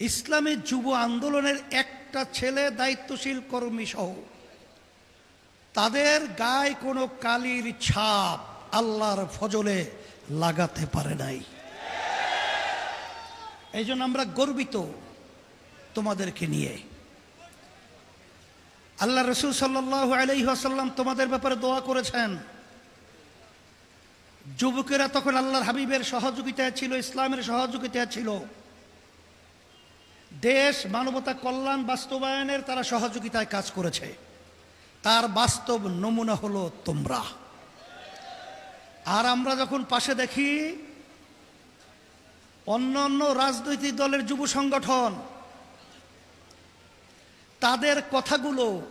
ইসলামী যুব আন্দোলনের একটা ছেলে দায়িত্বশীল কর্মী সহ। তাদের গায়ে কোনো কালির ছাপ আল্লাহর ফজলে লাগাতে পারে নাই। এই জন্য আমরা গর্বিত তোমাদেরকে নিয়ে। আল্লাহ রসুল সাল্লাহ আলহিহাসাল্লাম তোমাদের ব্যাপারে দোয়া করেছেন। যুবকেরা তখন আল্লাহর হাবিবের সহযোগিতায় ছিল, ইসলামের সহযোগিতায় ছিল। দেশ, মানবতা, কল্যাণ, বাস্তবায়নের তারা সহযোগিতায় কাজ করেছে। তার বাস্তব নমুনা হলো তোমরা। আর আমরা যখন পাশে দেখি, অন্য অন্য রাজনৈতিক দলের যুব সংগঠন, তাদের কথাগুলো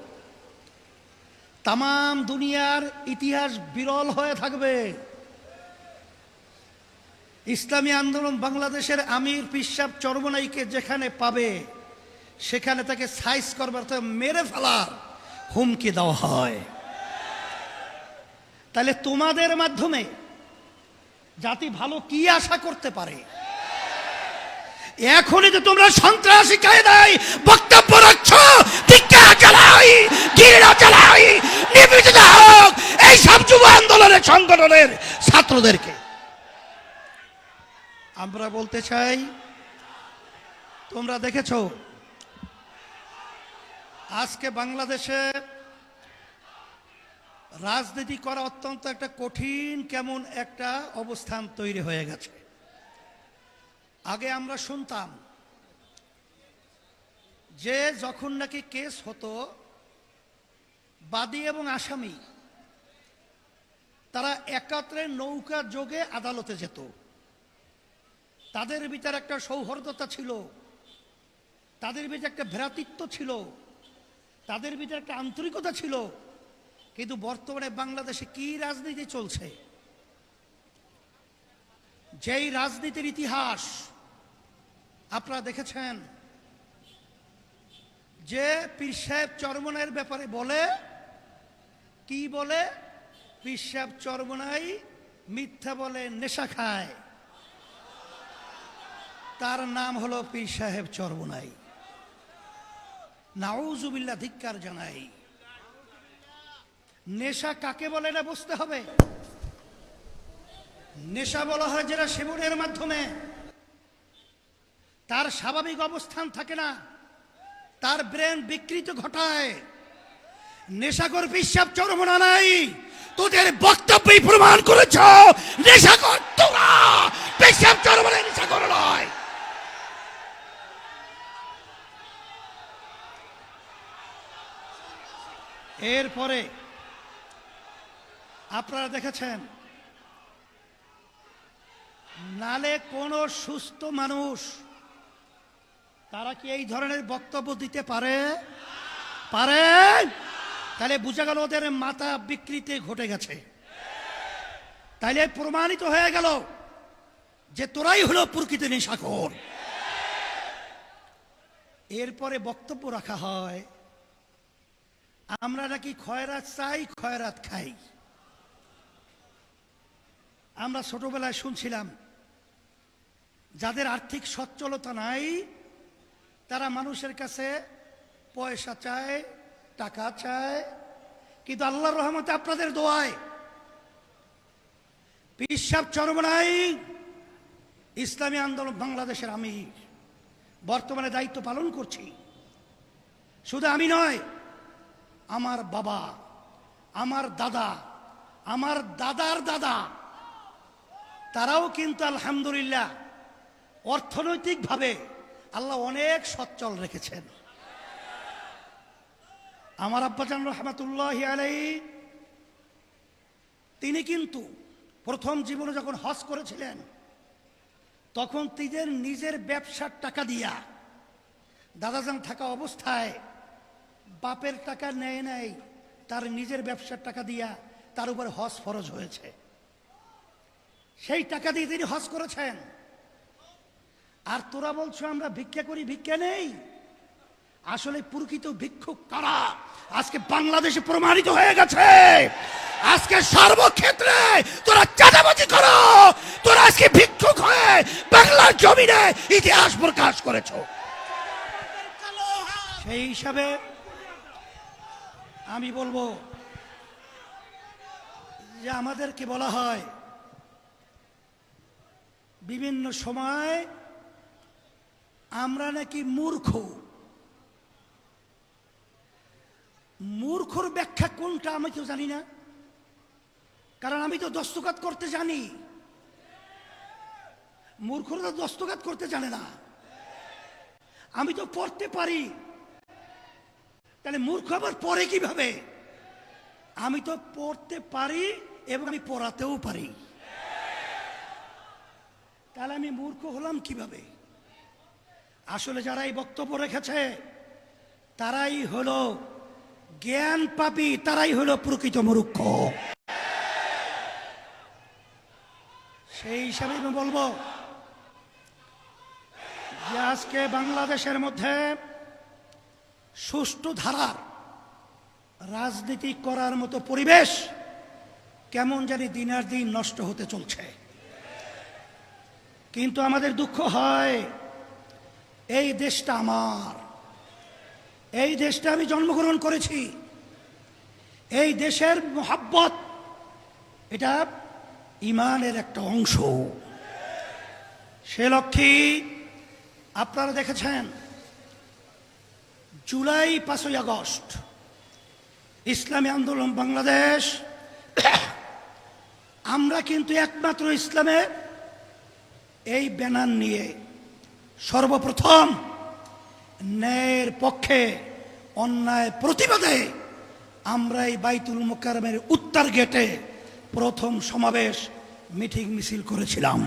তাম দুনিয়ার ইতিহাস বিরল হয়ে থাকবে। ইসলামী আন্দোলন বাংলাদেশের আমির পিসাব চরমনাইকে যেখানে পাবে, সেখানে তাকে সাইজ করবার মেরে ফেলার হুমকি দেওয়া হয়। তাহলে তোমাদের মাধ্যমে জাতি ভালো কি আশা করতে পারে? এখনই তো তোমরা সন্ত্রাসী কায়দায় বক্তব্য রাখছ চালাই গিরা চালাই নিবেদিত হোক এই সব যুব আন্দোলনের সংগঠনের ছাত্রদেরকে। আমরা বলতে চাই, তোমরা দেখেছ, আজকে বাংলাদেশে রাজনীতি করা অত্যন্ত একটা কঠিন, কেমন একটা অবস্থান তৈরি হয়ে গেছে। আগে আমরা শুনতাম যে যখন নাকি কেস হতো, বাদী এবং আসামি, তারা একাত্রে নৌকা যোগে আদালতে যেত। তাদের ভিতরে একটা সৌহার্দ্যতা ছিল। তাদের ভিতরে একটা ভ্রাতৃত্ব ছিল। তাদের ভিতরে একটা আন্তরিকতা ছিল। কিন্তু বর্তমানে বাংলাদেশে কি রাজনীতি চলছে? যেই রাজনীতির ইতিহাস আপনারা দেখেছেন, যে পীর সাহেব চরমনাইয়ের ব্যাপারে বলে, কি বলে? পীর সাহেব চরমনাই মিথ্যা বলে নেশা খায়। তার নাম হলো পীর সাহেব চরমনাই নাউজুবিল্লা ধিক্কার জানাই। নেশা কাকে বলে না বুঝতে হবে? নেশা বলা হয় যেটা সেবনের মাধ্যমে। তার স্বাভাবিক অবস্থান থাকে না, তার ব্রেন বিকৃত ঘটায়। নেশাকর বিশ্বাস চরমনা নাই, তোদের বক্তব্যই প্রমাণ করেছ, নেশাকর তোরা। বিশ্বাস চরমনা নেশাকর নয়। এরপরে আপনারা দেখেছেন, নালে কোনো সুস্থ মানুষ, তারা কি এই ধরনের বক্তব্য দিতে পারে? পারে? তাহলে বুঝা গেল ওদের মাথা বিকৃতি ঘটে গেছে। তাইলে প্রমাণিত হয়ে গেল যে তোরাই হলো প্রকৃত নেশাখোর। এরপরে বক্তব্য রাখা হয় আমরা নাকি খয়রাত চাই, খয়রাত খাই। আমরা ছোটবেলায় শুনছিলাম, যাদের আর্থিক সচ্ছলতা নাই, তারা মানুষের কাছে পয়সা চায়, টাকা চায়, কিন্তু আল্লাহ রহমতে আপনাদের দোয়ায় পিসাব চরমনাই ইসলামী আন্দোলন বাংলাদেশের আমি বর্তমানে দায়িত্ব পালন করছি। শুধু আমি নয় আমার বাবা, আমার দাদা, আমার দাদার দাদা, তারাও কিন্তু আলহামদুলিল্লাহ অর্থনৈতিকভাবে আল্লাহ অনেক সচ্ছল রেখেছেন। আমার আব্বাজান রহমাতুল্লাহ আলাই তিনি কিন্তু প্রথম জীবনে যখন হজ করেছিলেন, তখন তিনি নিজের ব্যবসার টাকা দিয়া দাদাজান থাকা অবস্থায় বাপের টাকা নেয় নেয় তার নিজের ব্যবসার টাকা দিয়া তার উপর হজ ফরজ হয়েছে। সেই টাকা দিয়ে তিনি হজ করেছেন। আর তোরা বলছো আমরা ভিক্ষা করি ভিক্ষা নেই? আসলে প্রকৃত ভিক্ষুক কারা? আজকে বাংলাদেশে প্রমাণিত হয়ে গেছে। আজকে সর্বক্ষেত্রে তোরা চাঁদাবাজি করো। তোরা আজকে ভিক্ষুক হয়ে বাংলার জমিনে ইতিহাস প্রকাশ করেছ। সেই হিসাবে আমি বলব যে আমাদেরকে বলা হয়, বিভিন্ন সময় আমরা নাকি মূর্খ। মূর্খর ব্যাখ্যা কোনটা আমি তো জানি না। কারণ আমি তো দস্তকাত করতে জানি। মূর্খরা দস্তকাত করতে জানে না। আমি তো পড়তে পারি। তাহলে মূর্খ আবার পড়ে কীভাবে? আমি তো পড়তে পারি এবং আমি পড়াতেও পারি। তাহলে আমি মূর্খ হলাম কীভাবে? আসলে যারা এই বক্তব্য রেখেছে, তারাই হলো জ্ঞান পাপি, তারাই হলো প্রকৃত মূর্খ। সেই হিসাবে আমি বলব আজকে বাংলাদেশের মধ্যে সুষ্ঠু ধারার রাজনীতি করার মতো পরিবেশ কেমন জানি দিনের দিন নষ্ট হতে চলছে। কিন্তু আমাদের দুঃখ হয়, এই দেশটা আমার। এই দেশটা আমি জন্মগ্রহণ করেছি। এই দেশের মোহাব্বত, এটা ইমানের একটা অংশ। সে লক্ষ্যে আপনারা দেখেছেন জুলাই পাঁচই আগস্ট, ইসলামী আন্দোলন বাংলাদেশ। আমরা কিন্তু একমাত্র ইসলামের এই ব্যানার নিয়ে সর্বপ্রথম ন্যায়ের পক্ষে অন্যায় প্রতিবাদে আমরা এই বাইতুল মোকারমের উত্তর গেটে প্রথম সমাবেশ মিটিং মিছিল করেছিলাম।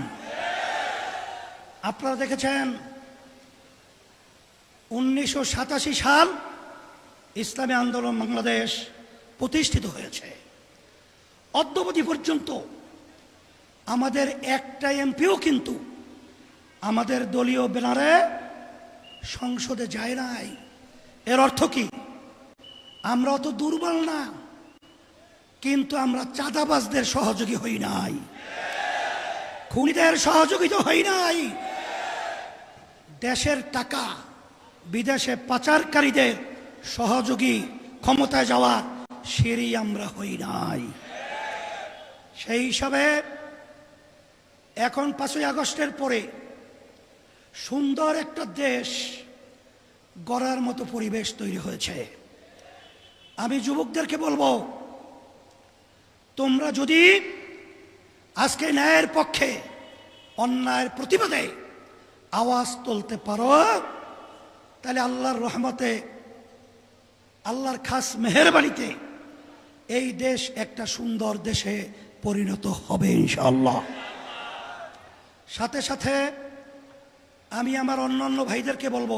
আপনারা দেখেছেন উনিশশো সাতাশি সাল ইসলামী আন্দোলন বাংলাদেশ প্রতিষ্ঠিত হয়েছে। অদ্যবধি পর্যন্ত আমাদের একটা এমপিও কিন্তু আমাদের দলীয় ব্যানারে সংসদে যায় নাই। এর অর্থ কি? আমরা অত দুর্বল না, কিন্তু আমরা চাঁদাবাজদের সহযোগী হই নাই। খুনিদের সহযোগিতা হই নাই। দেশের টাকা বিদেশে পাচারকারীদের সহযোগী ক্ষমতায় যাওয়া সিঁড়ি আমরা হই নাই। সেই হিসাবে এখন পাঁচই আগস্টের পরে সুন্দর একটা দেশ গড়ার মতো পরিবেশ তৈরি হয়েছে। আমি যুবকদেরকে বলব, তোমরা যদি আজকে ন্যায়ের পক্ষে অন্যায়ের প্রতিবাদে আওয়াজ তুলতে পারো তাহলে আল্লাহর রহমতে, আল্লাহর খাস মেহরবানিতে এই দেশ একটা সুন্দর দেশে পরিণত হবে ইনশাআল্লাহ। সাথে সাথে আমি আমার অন্যান্য ভাইদেরকে বলব,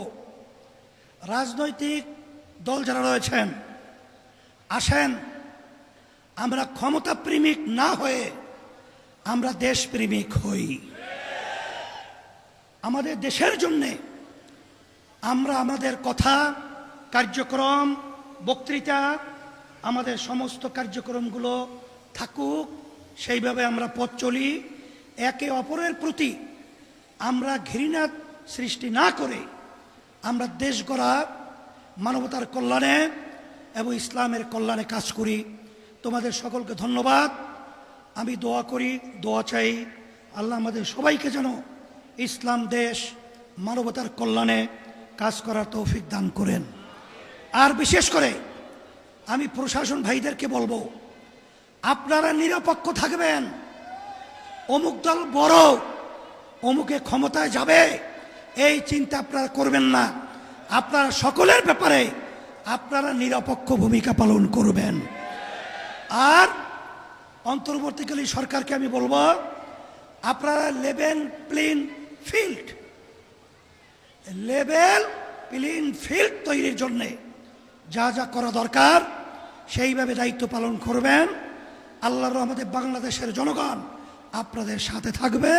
রাজনৈতিক দল যারা রয়েছেন, আসেন, আমরা ক্ষমতা প্রেমিক না হয়ে আমরা দেশপ্রেমিক হই। আমাদের দেশের জন্যে আমরা আমাদের কথা, কার্যক্রম, বক্তৃতা, আমাদের সমস্ত কার্যক্রমগুলো থাকুক, সেইভাবে আমরা পথ চলি। একে অপরের প্রতি আমরা ঘৃণা সৃষ্টি না করে আমরা দেশ গড়া, মানবতার কল্যাণে এবং ইসলামের কল্যাণে কাজ করি। তোমাদের সকলকে ধন্যবাদ। আমি দোয়া করি, দোয়া চাই আল্লাহ আমাদের সবাইকে যেন ইসলাম দেশ, মানবতার কল্যাণে কাজ করার তৌফিক দান করেন। আর বিশেষ করে আমি প্রশাসন ভাইদেরকে বলব, আপনারা নিরপেক্ষ থাকবেন। অমুক দল বড়, অমুকে ক্ষমতায় যাবে, এই চিন্তা আপনারা করবেন না। আপনারা সকলের ব্যাপারে আপনারা নিরপেক্ষ ভূমিকা পালন করবেন। আর অন্তর্বর্তীকালীন সরকারকে আমি বলব, আপনারা লেবেন playing field. Level playing field তৈরির জন্যে যা যা করা দরকার, সেইভাবে দায়িত্ব পালন করবেন। আল্লাহর আমাদের বাংলাদেশের জনগণ আপনাদের সাথে থাকবে।